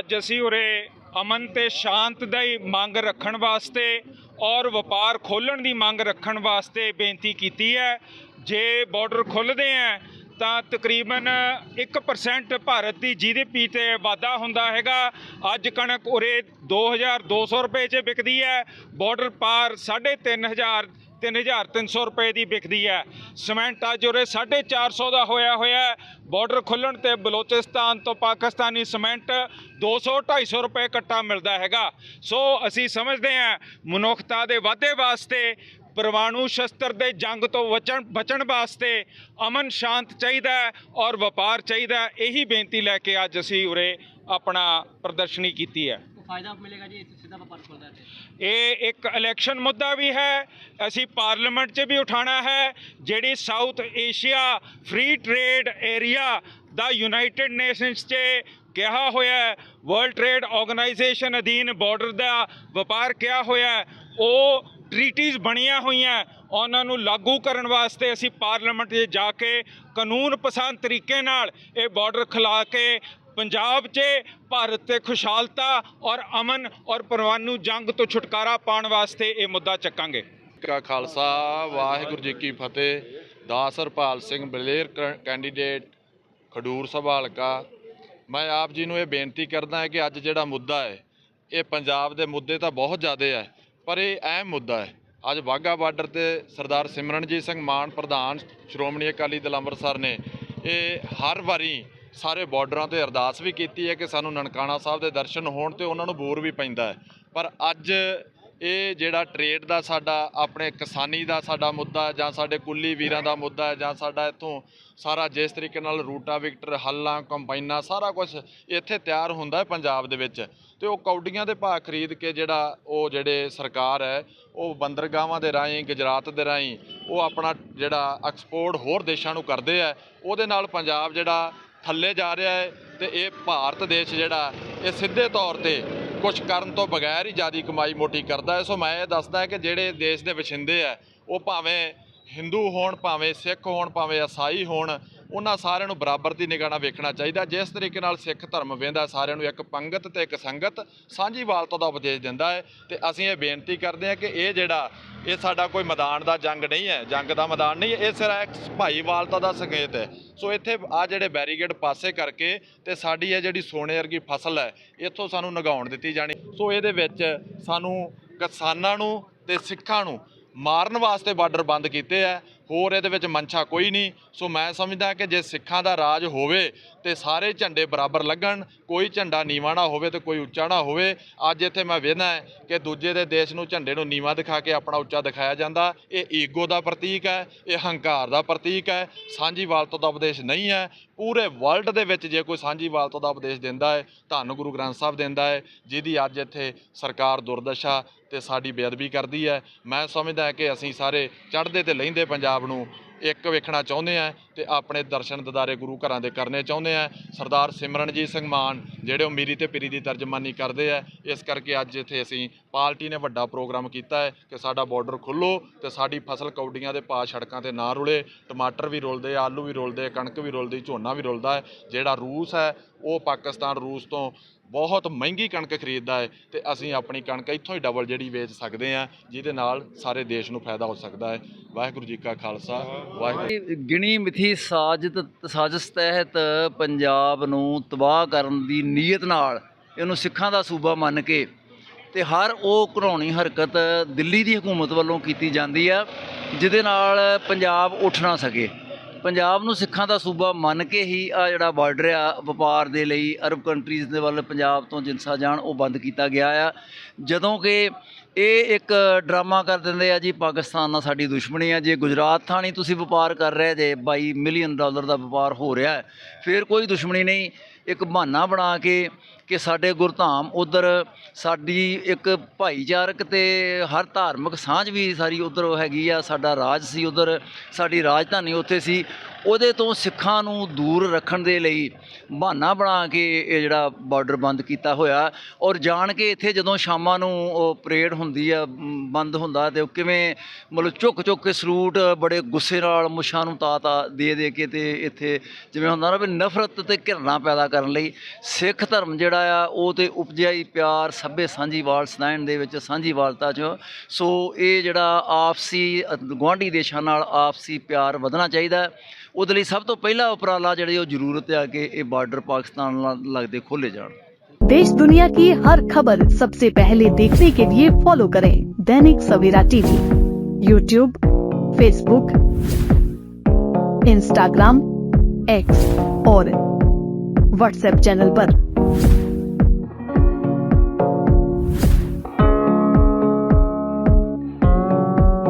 ਅੱਜ ਅਸੀਂ ਉਰੇ ਅਮਨ ਤੇ ਸ਼ਾਂਤ ਦਾ ਹੀ ਮੰਗ ਰੱਖਣ ਵਾਸਤੇ ਔਰ ਵਪਾਰ ਖੋਲਣ ਦੀ ਮੰਗ ਰੱਖਣ ਵਾਸਤੇ ਬੇਨਤੀ ਕੀਤੀ ਹੈ। ਜੇ ਬਾਰਡਰ ਖੁੱਲਦੇ ਆ ਤਾਂ ਤਕਰੀਬਨ 1% ਭਾਰਤ ਦੀ ਜੀਡੀਪੀ ਤੇ ਵਾਧਾ ਹੁੰਦਾ ਹੈਗਾ। ਅੱਜ ਕਣਕ ਉਰੇ 2200 ਰੁਪਏ 'ਚ ਵਿਕਦੀ ਹੈ। ਬਾਰਡਰ ਪਾਰ 3500 3300 ਰੁਪਏ ਦੀ ਵਿਕਦੀ ਹੈ। ਸੀਮੈਂਟ ਅੱਜ ਉਰੇ 450 ਦਾ ਹੋਇਆ ਹੋਇਆ ਬਾਰਡਰ ਖੁੱਲਣ ਤੇ ਬਲੋਚਿਸਤਾਨ ਤੋਂ ਪਾਕਿਸਤਾਨੀ ਸੀਮੈਂਟ 200 250 ਰੁਪਏ ਕੱਟਾ ਮਿਲਦਾ ਹੈਗਾ। ਸੋ ਅਸੀਂ ਸਮਝਦੇ ਹਾਂ ਮਨੁੱਖਤਾ ਦੇ ਵਾਧੇ ਵਾਸਤੇ ਪਰਮਾਣੂ ਸ਼ਸਤਰ ਦੇ ਜੰਗ ਤੋਂ ਬਚਣ ਬਚਣ ਵਾਸਤੇ ਅਮਨ ਸ਼ਾਂਤ ਚਾਹੀਦਾ ਹੈ ਔਰ ਵਪਾਰ ਚਾਹੀਦਾ ਇਹੀ ਬੇਨਤੀ ਲੈ ਕੇ ਅੱਜ ਅਸੀਂ ਉਰੇ ਆਪਣਾ ਪ੍ਰਦਰਸ਼ਨੀ ਕੀਤੀ ਹੈ। ਫਾਇਦਾ ਮਿਲੇਗਾ ਜੀ ਸਿੱਧਾ ਵਪਾਰ ਖੋਲਦਾ ਹੈ ਇਹ ਇੱਕ ਇਲੈਕਸ਼ਨ ਮੁੱਦਾ ਵੀ ਹੈ, ਅਸੀਂ ਪਾਰਲੀਮੈਂਟ 'ਚ ਵੀ ਉਠਾਣਾ ਹੈ, ਜਿਹੜੀ South Asia Free Trade Area ਦਾ ਯੂਨਾਈਟਿਡ ਨੇਸ਼ਨਸ 'ਚ ਕਿਹਾ ਹੋਇਆ ਵਰਲਡ ਟ੍ਰੇਡ ਆਰਗੇਨਾਈਜੇਸ਼ਨ ਅਧੀਨ ਬਾਰਡਰ ਦਾ ਵਪਾਰ ਕਿਹਾ ਹੋਇਆ ਉਹ ਟ੍ਰੀਟੀਜ਼ ਬਣੀਆਂ ਹੋਈਆਂ, ਉਹਨਾਂ ਨੂੰ ਲਾਗੂ ਕਰਨ ਵਾਸਤੇ ਅਸੀਂ ਪਾਰਲੀਮੈਂਟ 'ਚ ਜਾ ਕੇ ਕਾਨੂੰਨ ਪਸੰਦ ਤਰੀਕੇ ਨਾਲ ਇਹ ਬਾਰਡਰ ਖਿਲਾ ਕੇ ਪੰਜਾਬ 'ਚ ਭਾਰਤ ਤੇ ਖੁਸ਼ਹਾਲਤਾ ਔਰ ਅਮਨ ਔਰ ਪਰਵਾਨੂ ਜੰਗ ਤੋਂ ਛੁਟਕਾਰਾ ਪਾਉਣ ਵਾਸਤੇ ਇਹ ਮੁੱਦਾ ਚੱਕਾਂਗੇ। ਕਾ ਖਾਲਸਾ, ਵਾਹਿਗੁਰੂ ਜੀ ਕੀ ਫਤਿਹ। ਦਾਸ ਹਰਪਾਲ ਸਿੰਘ ਬਲੇਰ ਕ- ਕੈਂਡੀਡੇਟ ਖਡੂਰ ਸਭਾ ਹਲਕਾ ਮੈਂ ਆਪ ਜੀ ਨੂੰ ਇਹ ਬੇਨਤੀ ਕਰਦਾ ਹਾਂ ਕਿ ਅੱਜ ਜਿਹੜਾ ਮੁੱਦਾ ਹੈ, ਇਹ ਪੰਜਾਬ ਦੇ ਮੁੱਦੇ ਤਾਂ ਬਹੁਤ ਜ਼ਿਆਦਾ ਹੈ, ਪਰ ਇਹ ਅਹਿਮ ਮੁੱਦਾ ਹੈ। ਅੱਜ ਵਾਹਗਾ ਬਾਰਡਰ ਤੇ ਸਰਦਾਰ ਸਿਮਰਨਜੀਤ ਸਿੰਘ ਮਾਨ, ਪ੍ਰਧਾਨ ਸ਼੍ਰੋਮਣੀ ਅਕਾਲੀ ਦਲ ਅੰਮ੍ਰਿਤਸਰ ਨੇ, ਇਹ ਹਰ ਵਾਰੀ ਸਾਰੇ ਬਾਰਡਰਾਂ ਤੇ ਅਰਦਾਸ ਵੀ ਕੀਤੀ ਹੈ ਕਿ ਸਾਨੂੰ ਨਨਕਾਣਾ ਸਾਹਿਬ ਦੇ ਦਰਸ਼ਨ ਹੋਣ ਤੇ ਉਹਨਾਂ ਨੂੰ ਬੋਰ ਵੀ ਪੈਂਦਾ ਹੈ। ਪਰ ਅੱਜ ਇਹ ਜਿਹੜਾ ਟ੍ਰੇਡ ਦਾ ਸਾਡਾ, ਆਪਣੇ ਕਿਸਾਨੀ ਦਾ ਸਾਡਾ ਮੁੱਦਾ ਜਾਂ ਸਾਡੇ ਕੁੱਲੀ ਵੀਰਾਂ ਦਾ ਮੁੱਦਾ ਜਾਂ ਸਾਡਾ ਇੱਥੋਂ ਸਾਰਾ ਜਿਸ ਤਰੀਕੇ ਨਾਲ ਰੂਟਾ ਵਿਕਟਰ, ਹੱਲਾਂ, ਕੰਬਾਈਨਾਂ, ਸਾਰਾ ਕੁਝ ਇੱਥੇ ਤਿਆਰ ਹੁੰਦਾ ਪੰਜਾਬ ਦੇ ਵਿੱਚ। ਤੇ ਉਹ ਕੌਡੀਆਂ ਦੇ ਭਾਅ ਖਰੀਦ ਕੇ ਜਿਹੜਾ ਉਹ ਜਿਹੜੇ ਸਰਕਾਰ ਹੈ, ਉਹ ਬੰਦਰਗਾਹਾਂ ਦੇ ਰਾਹੀਂ, ਗੁਜਰਾਤ ਦੇ ਰਾਹੀਂ ਉਹ ਆਪਣਾ ਜਿਹੜਾ ਐਕਸਪੋਰਟ ਹੋਰ ਦੇਸ਼ਾਂ ਨੂੰ ਕਰਦੇ ਆ ਉਹਦੇ ਨਾਲ ਪੰਜਾਬ ਜਿਹੜਾ ਥੱਲੇ ਜਾ ਰਿਹਾ ਹੈ ਤੇ ਇਹ ਭਾਰਤ ਦੇਸ਼ ਜਿਹੜਾ, ਇਹ ਸਿੱਧੇ ਤੌਰ ਤੇ ਕੁਝ ਕਰਨ ਤੋਂ ਬਗੈਰ ਹੀ ਜਿਆਦੀ ਕਮਾਈ ਮੋਟੀ ਕਰਦਾ ਹੈ। ਸੋ ਮੈਂ ਇਹ ਦੱਸਦਾ ਕਿ ਜਿਹੜੇ ਦੇਸ਼ ਦੇ ਵਸਿੰਦੇ ਆ, ਉਹ ਭਾਵੇਂ ਹਿੰਦੂ ਹੋਣ, ਭਾਵੇਂ ਸਿੱਖ ਹੋਣ, ਭਾਵੇਂ ਈਸਾਈ ਹੋਣ ਉਹਨਾਂ ਸਾਰਿਆਂ ਨੂੰ ਬਰਾਬਰ ਦੀ ਨਿਗਾਹ ਨਾਲ ਵੇਖਣਾ ਚਾਹੀਦਾ। ਜਿਸ ਤਰੀਕੇ ਨਾਲ ਸਿੱਖ ਧਰਮ ਵੇਂਦਾ, ਸਾਰਿਆਂ ਨੂੰ ਇੱਕ ਪੰਗਤ ਤੇ ਇੱਕ ਸੰਗਤ ਸਾਂਝੀ ਵਾਲਤਾ ਦਾ ਉਪਦੇਸ਼ ਦਿੰਦਾ ਹੈ ਤੇ ਅਸੀਂ ਇਹ ਬੇਨਤੀ ਕਰਦੇ ਹਾਂ ਕਿ ਇਹ ਜਿਹੜਾ, ਇਹ ਸਾਡਾ ਕੋਈ ਮੈਦਾਨ ਦਾ ਜੰਗ ਨਹੀਂ ਹੈ, ਜੰਗ ਦਾ ਮੈਦਾਨ ਨਹੀਂ ਹੈ, ਇਹ ਸਿਰਫ ਇੱਕ ਭਾਈਵਾਲਤਾ ਦਾ ਸੰਕੇਤ ਹੈ। ਸੋ ਇੱਥੇ ਆ ਜਿਹੜੇ ਬੈਰੀਗੇਡ ਪਾਸੇ ਕਰਕੇ ਤੇ ਸਾਡੀ ਇਹ ਜਿਹੜੀ ਸੋਨੇ ਵਰਗੀ ਫਸਲ ਹੈ, ਇੱਥੋਂ ਸਾਨੂੰ ਨਗਾਉਣ ਦਿੱਤੀ ਜਾਣੀ। ਸੋ ਇਹਦੇ ਵਿੱਚ ਸਾਨੂੰ ਕਿਸਾਨਾਂ ਨੂੰ ਤੇ ਸਿੱਖਾਂ ਨੂੰ ਮਾਰਨ ਵਾਸਤੇ ਬਾਰਡਰ ਬੰਦ ਕੀਤੇ ਆ ਹੋਰ ਇਹਦੇ ਵਿੱਚ ਮਨਸ਼ਾ ਕੋਈ ਨਹੀਂ। ਸੋ ਮੈਂ ਸਮਝਦਾ ਕਿ ਜੇ ਸਿੱਖਾਂ ਦਾ ਰਾਜ ਹੋਵੇ ਤੇ ਸਾਰੇ ਝੰਡੇ ਬਰਾਬਰ ਲੱਗਣ, ਕੋਈ ਝੰਡਾ ਨੀਵਾਂ ਨਾ ਹੋਵੇ ਤੇ ਕੋਈ ਉੱਚਾ ਨਾ ਹੋਵੇ, ਅੱਜ ਇੱਥੇ ਮੈਂ ਵੇਖਦਾ ਕਿ ਦੂਜੇ ਦੇ ਦੇਸ਼ ਨੂੰ ਝੰਡੇ ਨੂੰ ਨੀਵਾਂ ਦਿਖਾ ਕੇ ਆਪਣਾ ਉੱਚਾ ਦਿਖਾਇਆ ਜਾਂਦਾ। ਇਹ ਈਗੋ ਦਾ ਪ੍ਰਤੀਕ ਹੈ, ਇਹ ਹੰਕਾਰ ਦਾ ਪ੍ਰਤੀਕ ਹੈ ਸਾਂਝੀਵਾਲਤਾ ਦਾ ਉਪਦੇਸ਼ ਨਹੀਂ ਹੈ। ਪੂਰੇ ਵਰਲਡ ਦੇ ਵਿੱਚ ਜੇ ਕੋਈ ਸਾਂਝੀ ਵਾਲਤਾ ਦਾ ਉਪਦੇਸ਼ ਦਿੰਦਾ ਹੈ, ਧੰਨ ਗੁਰੂ ਗ੍ਰੰਥ ਸਾਹਿਬ ਦਿੰਦਾ ਹੈ, ਜਿਹਦੀ ਅੱਜ ਇੱਥੇ ਸਰਕਾਰ ਦੁਰਦਸ਼ਾ ਤੇ ਸਾਡੀ ਬੇਅਦਬੀ ਕਰਦੀ ਹੈ। ਮੈਂ ਸਮਝਦਾ ਕਿ ਅਸੀਂ ਸਾਰੇ ਚੜ੍ਹਦੇ ਤੇ ਲਹਿੰਦੇ ਪੰਜਾਬ ਨੂੰ ਇੱਕ ਵੇਖਣਾ ਚਾਹੁੰਦੇ ਆ ਤੇ ਆਪਣੇ ਦਰਸ਼ਨ ਦਿਦਾਰੇ ਗੁਰੂ ਘਰਾਂ ਦੇ ਕਰਨੇ ਚਾਹੁੰਦੇ ਆ। ਸਰਦਾਰ ਸਿਮਰਨਜੀਤ ਸਿੰਘ ਮਾਨ, ਜਿਹੜੇ ਉਹ ਮੀਰੀ ਤੇ ਪੀਰੀ ਦੀ ਤਰਜਮਾਨੀ ਕਰਦੇ ਆ, ਇਸ ਕਰਕੇ ਅੱਜ ਇੱਥੇ ਅਸੀਂ ਪਾਰਟੀ ਨੇ ਵੱਡਾ ਪ੍ਰੋਗਰਾਮ ਕੀਤਾ ਹੈ ਕਿ ਸਾਡਾ ਬਾਰਡਰ ਖੁੱਲੋ ਤੇ ਸਾਡੀ ਫਸਲ ਕੌਡੀਆਂ ਦੇ ਪਾ ਸੜਕਾਂ ਤੇ ਨਾ ਰੁਲੇ। ਟਮਾਟਰ ਵੀ ਰੁਲਦੇ, ਆਲੂ ਵੀ ਰੁਲਦੇ, ਕਣਕ ਵੀ ਰੁਲਦੀ, ਝੋਨਾ ਵੀ ਰੁਲਦਾ ਹੈ। ਜਿਹੜਾ ਰੂਸ ਹੈ, ਉਹ ਪਾਕਿਸਤਾਨ ਰੂਸ ਤੋਂ ਬਹੁਤ ਮਹਿੰਗੀ ਕਣਕ ਖਰੀਦਦਾ ਹੈ ਤੇ ਅਸੀਂ ਆਪਣੀ ਕਣਕ ਇੱਥੋਂ ਹੀ ਡਬਲ ਜਿਹੜੀ ਵੇਚ ਸਕਦੇ ਹਾਂ, ਜਿਹਦੇ ਨਾਲ ਸਾਰੇ ਦੇਸ਼ ਨੂੰ ਫਾਇਦਾ ਹੋ ਸਕਦਾ ਹੈ। ਵਾਹਿਗੁਰੂ ਜੀ ਕਾ ਖਾਲਸਾ, ਵਾਹਿਗੁਰੂ ਗਿਣੀ ਮਿਥੀ ਸਾਜ਼ਤ ਸਾਜ਼ਿਸ਼ ਤਹਿਤ ਪੰਜਾਬ ਨੂੰ ਤਬਾਹ ਕਰਨ ਦੀ ਨੀਅਤ ਨਾਲ ਇਹਨੂੰ ਸਿੱਖਾਂ ਦਾ ਸੂਬਾ ਮੰਨ ਕੇ ਤੇ ਹਰ ਉਹ ਘਰਾਉਣੀ ਹਰਕਤ ਦਿੱਲੀ ਦੀ ਹਕੂਮਤ ਵੱਲੋਂ ਕੀਤੀ ਜਾਂਦੀ ਆ, ਜਿਹਦੇ ਨਾਲ ਪੰਜਾਬ ਉੱਠ ਨਾ ਸਕੇ। ਪੰਜਾਬ ਨੂੰ ਸਿੱਖਾਂ ਦਾ ਸੂਬਾ ਮੰਨ ਕੇ ਹੀ ਆ ਜਿਹੜਾ ਬਾਰਡਰ ਆ, ਵਪਾਰ ਦੇ ਲਈ ਅਰਬ ਕੰਟਰੀਜ਼ ਦੇ ਵੱਲ ਪੰਜਾਬ ਤੋਂ ਜਿੰਸਾ ਜਾਣ, ਉਹ ਬੰਦ ਕੀਤਾ ਗਿਆ ਆ। ਜਦੋਂ ਕਿ ਇਹ ਇੱਕ ਡਰਾਮਾ ਕਰ ਦਿੰਦੇ ਆ ਜੀ, ਪਾਕਿਸਤਾਨ ਨਾਲ ਸਾਡੀ ਦੁਸ਼ਮਣੀ ਆ ਜੇ, ਗੁਜਰਾਤ ਥਾਣੀ ਤੁਸੀਂ ਵਪਾਰ ਕਰ ਰਹੇ ਜੇ 22 ਮਿਲੀਅਨ ਡਾਲਰ ਦਾ ਵਪਾਰ ਹੋ ਰਿਹਾ ਹੈ। ਫਿਰ ਕੋਈ ਦੁਸ਼ਮਣੀ ਨਹੀਂ, ਇੱਕ ਬਹਾਨਾ ਬਣਾ ਕੇ ਕਿ ਸਾਡੇ ਗੁਰਧਾਮ ਉਧਰ ਸਾਡੀ ਇੱਕ ਭਾਈਚਾਰਕ ਤੇ ਹਰ ਧਾਰਮਿਕ ਸਾਂਝ ਵੀ ਸਾਰੀ ਉਧਰ ਹੈਗੀ ਆ, ਸਾਡਾ ਰਾਜ ਸੀ ਉਧਰ, ਸਾਡੀ ਰਾਜਧਾਨੀ ਉੱਥੇ ਸੀ। ਉਹਦੇ ਤੋਂ ਸਿੱਖਾਂ ਨੂੰ ਦੂਰ ਰੱਖਣ ਦੇ ਲਈ ਬਹਾਨਾ ਬਣਾ ਕੇ ਇਹ ਜਿਹੜਾ ਬਾਰਡਰ ਬੰਦ ਕੀਤਾ ਹੋਇਆ। ਔਰ ਜਾਣ ਕੇ ਇੱਥੇ ਜਦੋਂ ਸ਼ਾਮਾਂ ਨੂੰ ਉਹ ਪਰੇਡ ਹੁੰਦੀ ਆ ਬੰਦ ਹੁੰਦਾ ਤੇ ਉਹ ਕਿਵੇਂ ਮਤਲਬ ਚੁੱਕ ਚੁੱਕ ਕੇ ਸਲੂਟ ਬੜੇ ਗੁੱਸੇ ਨਾਲ ਮੁੱਛਾਂ ਨੂੰ ਤਾ ਤਾ ਦੇ ਦੇ ਕੇ ਤੇ ਇੱਥੇ ਜਿਵੇਂ ਹੁੰਦਾ ਨਾ ਵੀ ਨਫ਼ਰਤ ਤੇ ਘਿਰਣਾ ਪੈਦਾ ਕਰਨ ਲਈ ਸਿੱਖ ਧਰਮ ਜਿਹੜਾ ਆ, ਉਹ ਤੇ ਉਪਜਿਆ ਹੀ ਪਿਆਰ ਸਭੇ ਸਾਂਝੀਵਾਲ ਸਨੈਣ ਦੇ ਵਿੱਚ ਸਾਂਝੀਵਾਲਤਾ 'ਚ। ਸੋ ਇਹ ਜਿਹੜਾ ਆਪਸੀ ਗੁਆਂਢੀ ਦੇਸ਼ਾਂ ਨਾਲ ਆਪਸੀ ਪਿਆਰ ਵਧਣਾ ਚਾਹੀਦਾ। ਉਹਦੇ ਲਈ ਸਭ ਤੋਂ ਪਹਿਲਾ ਉਪਰਾਲਾ ਜਿਹੜੀ ਉਹ ਜ਼ਰੂਰਤ ਹੈ ਕਿ ਇਹ ਬਾਰਡਰ ਪਾਕਿਸਤਾਨ ਨਾਲ ਲੱਗਦੇ ਖੋਲੇ ਜਾਣ देश दुनिया की हर खबर सबसे पहले देखने के लिए फॉलो करें Dainik Savera TV YouTube Facebook Instagram X और व्हाट्सएप चैनल पर।